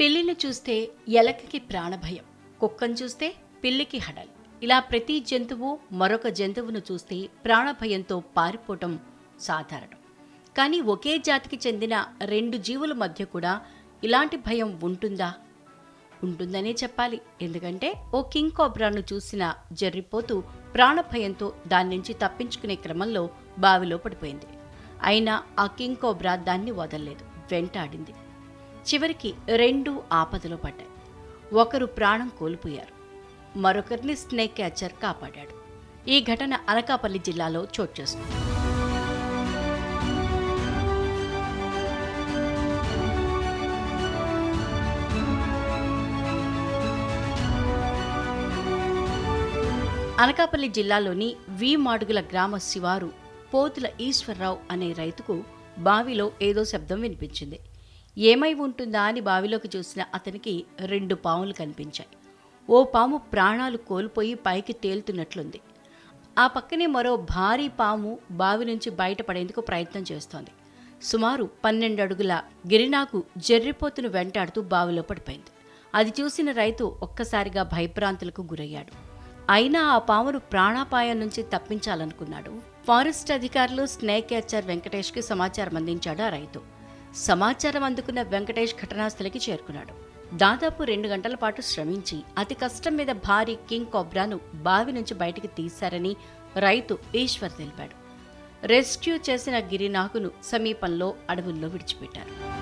పిల్లిని చూస్తే ఎలకకి ప్రాణభయం కుక్కను చూస్తే పిల్లికి హడల్. ఇలా ప్రతి జంతువు మరొక జంతువును చూస్తే ప్రాణభయంతో పారిపోవటం సాధారణం. కానీ ఒకే జాతికి చెందిన రెండు జీవుల మధ్య కూడా ఇలాంటి భయం ఉంటుందా? ఉంటుందనే చెప్పాలి. ఎందుకంటే ఓ కింగ్ కోబ్రాను చూసిన జర్రిపోతూ ప్రాణభయంతో దాని నుంచి తప్పించుకునే క్రమంలో బావిలో పడిపోయింది. అయినా ఆ కింగ్ కోబ్రా దాన్ని వదలలేదు వెంటాడింది. చివరికి రెండు ఆపదలో పడ్డాయి. ఒకరు ప్రాణం కోల్పోయారు. మరొకరిని స్నేక్ క్యాచర్ కాపాడాడు. ఈ ఘటన అనకాపల్లి జిల్లాలో చోటు చేసుకుంది. అనకాపల్లి జిల్లాలోని వి మాడుగుల గ్రామ శివారు పోతుల ఈశ్వరరావు అనే రైతుకు బావిలో ఏదో శబ్దం వినిపించింది. ఏమై ఉంటుందా అని బావిలోకి చూసిన అతనికి రెండు పాములు కనిపించాయి. ఓ పాము ప్రాణాలు కోల్పోయి పైకి తేలుతున్నట్లుంది. ఆ పక్కనే మరో భారీ పాము బావి నుంచి బయటపడేందుకు ప్రయత్నం చేస్తోంది. సుమారు పన్నెండు అడుగుల గిరినాకు జర్రిపోతును వెంటాడుతూ బావిలో పడిపోయింది. అది చూసిన రైతు ఒక్కసారిగా భయభ్రాంతులకు గురయ్యాడు. అయినా ఆ పామును ప్రాణాపాయం నుంచి తప్పించాలనుకున్నాడు. ఫారెస్ట్ అధికారులు స్నేక్ క్యాచర్ వెంకటేష్కి సమాచారం అందించాడు ఆ రైతు. సమాచారం అందుకున్న వెంకటేష్ ఘటనాస్థలికి చేరుకున్నాడు. దాదాపు రెండు గంటల పాటు శ్రమించి అతి కష్టం మీద భారీ కింగ్ కోబ్రాను బావి నుంచి బయటికి తీశారని రైతు ఈశ్వర్ తెలిపాడు. రెస్క్యూ చేసిన గిరినాగును సమీపంలో అడవుల్లో విడిచిపెట్టారు.